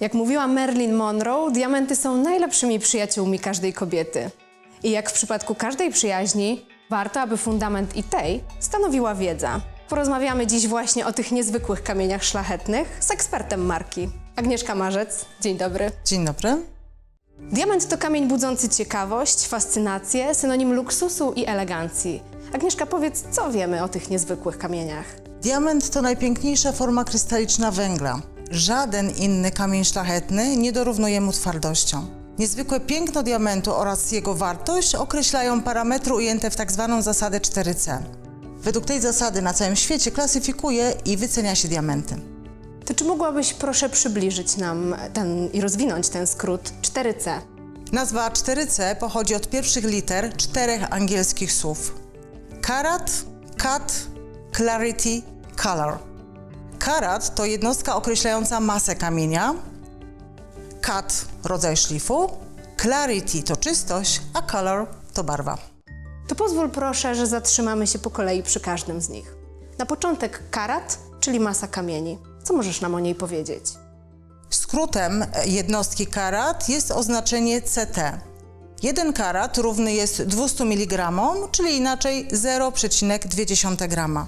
Jak mówiła Marilyn Monroe, diamenty są najlepszymi przyjaciółmi każdej kobiety. I jak w przypadku każdej przyjaźni, warto, aby fundament i tej stanowiła wiedza. Porozmawiamy dziś właśnie o tych niezwykłych kamieniach szlachetnych z ekspertem marki. Agnieszka Marzec, dzień dobry. Dzień dobry. Diament to kamień budzący ciekawość, fascynację, synonim luksusu i elegancji. Agnieszka, powiedz, co wiemy o tych niezwykłych kamieniach? Diament to najpiękniejsza forma krystaliczna węgla. Żaden inny kamień szlachetny nie dorównuje mu twardością. Niezwykłe piękno diamentu oraz jego wartość określają parametry ujęte w tzw. zasadę 4C. Według tej zasady na całym świecie klasyfikuje i wycenia się diamenty. To czy mogłabyś proszę przybliżyć nam ten i rozwinąć ten skrót 4C? Nazwa 4C pochodzi od pierwszych liter czterech angielskich słów. Karat, cut, clarity, color. Karat to jednostka określająca masę kamienia, cut rodzaj szlifu, clarity to czystość, a color to barwa. To pozwól proszę, że zatrzymamy się po kolei przy każdym z nich. Na początek karat, czyli masa kamieni. Co możesz nam o niej powiedzieć? Skrótem jednostki karat jest oznaczenie CT. 1 karat równy jest 200 mg, czyli inaczej 0,2 grama.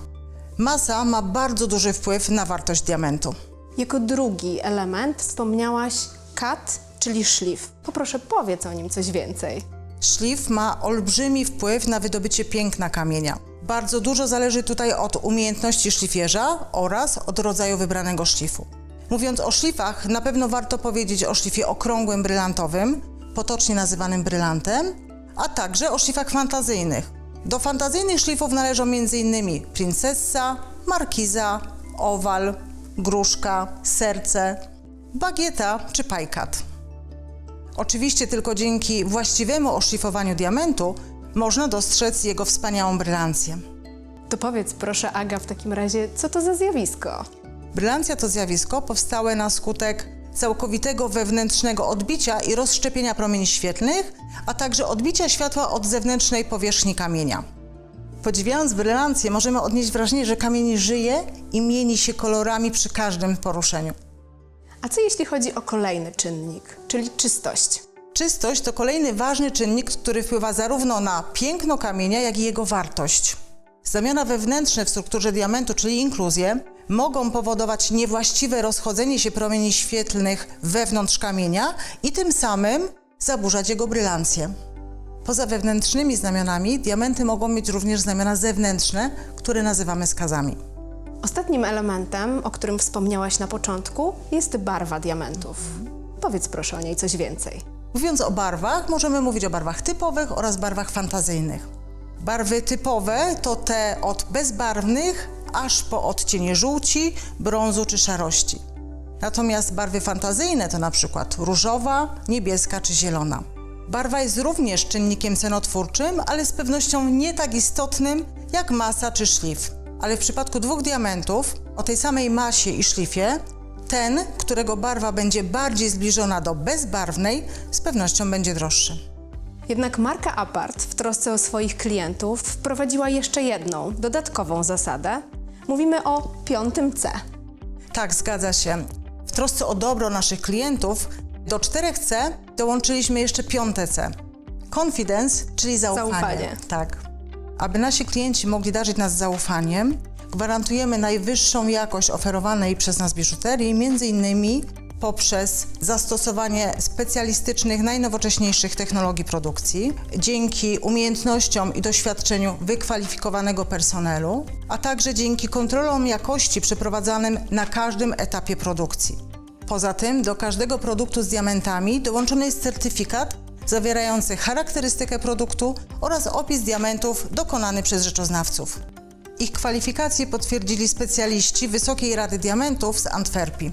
Masa ma bardzo duży wpływ na wartość diamentu. Jako drugi element wspomniałaś kat, czyli szlif. Poproszę, powiedz o nim coś więcej. Szlif ma olbrzymi wpływ na wydobycie piękna kamienia. Bardzo dużo zależy tutaj od umiejętności szlifierza oraz od rodzaju wybranego szlifu. Mówiąc o szlifach, na pewno warto powiedzieć o szlifie okrągłym brylantowym, potocznie nazywanym brylantem, a także o szlifach fantazyjnych. Do fantazyjnych szlifów należą m.in. princessa, markiza, owal, gruszka, serce, bagieta czy pajkat. Oczywiście tylko dzięki właściwemu oszlifowaniu diamentu można dostrzec jego wspaniałą brylancję. To powiedz proszę, Aga, w takim razie, co to za zjawisko? Brylancja to zjawisko powstałe na skutek całkowitego wewnętrznego odbicia i rozszczepienia promieni świetlnych, a także odbicia światła od zewnętrznej powierzchni kamienia. Podziwiając brylancję możemy odnieść wrażenie, że kamień żyje i mieni się kolorami przy każdym poruszeniu. A co jeśli chodzi o kolejny czynnik, czyli czystość? Czystość to kolejny ważny czynnik, który wpływa zarówno na piękno kamienia, jak i jego wartość. Znamiona wewnętrzne w strukturze diamentu, czyli inkluzje, mogą powodować niewłaściwe rozchodzenie się promieni świetlnych wewnątrz kamienia i tym samym zaburzać jego brylancję. Poza wewnętrznymi znamionami, diamenty mogą mieć również znamiona zewnętrzne, które nazywamy skazami. Ostatnim elementem, o którym wspomniałaś na początku, jest barwa diamentów. Powiedz proszę o niej coś więcej. Mówiąc o barwach, możemy mówić o barwach typowych oraz barwach fantazyjnych. Barwy typowe to te od bezbarwnych aż po odcienie żółci, brązu czy szarości. Natomiast barwy fantazyjne to na przykład różowa, niebieska czy zielona. Barwa jest również czynnikiem cenotwórczym, ale z pewnością nie tak istotnym jak masa czy szlif. Ale w przypadku dwóch diamentów o tej samej masie i szlifie, ten, którego barwa będzie bardziej zbliżona do bezbarwnej, z pewnością będzie droższy. Jednak marka Apart w trosce o swoich klientów wprowadziła jeszcze jedną, dodatkową zasadę. Mówimy o piątym C. Tak, zgadza się. W trosce o dobro naszych klientów do 4C dołączyliśmy jeszcze piąte C. Confidence, czyli zaufanie. Zaufanie. Tak. Aby nasi klienci mogli darzyć nas zaufaniem, gwarantujemy najwyższą jakość oferowanej przez nas biżuterii, innymi poprzez zastosowanie specjalistycznych, najnowocześniejszych technologii produkcji, dzięki umiejętnościom i doświadczeniu wykwalifikowanego personelu, a także dzięki kontrolom jakości przeprowadzanym na każdym etapie produkcji. Poza tym do każdego produktu z diamentami dołączony jest certyfikat zawierający charakterystykę produktu oraz opis diamentów dokonany przez rzeczoznawców. Ich kwalifikacje potwierdzili specjaliści Wysokiej Rady Diamentów z Antwerpii.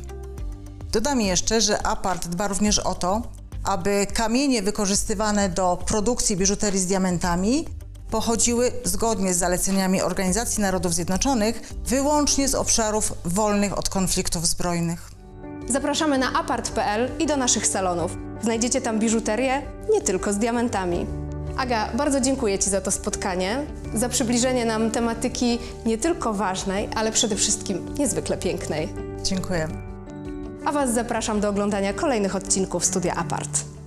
Dodam jeszcze, że Apart dba również o to, aby kamienie wykorzystywane do produkcji biżuterii z diamentami pochodziły zgodnie z zaleceniami Organizacji Narodów Zjednoczonych wyłącznie z obszarów wolnych od konfliktów zbrojnych. Zapraszamy na apart.pl i do naszych salonów. Znajdziecie tam biżuterię nie tylko z diamentami. Aga, bardzo dziękuję Ci za to spotkanie, za przybliżenie nam tematyki nie tylko ważnej, ale przede wszystkim niezwykle pięknej. Dziękuję. A Was zapraszam do oglądania kolejnych odcinków Studia Apart.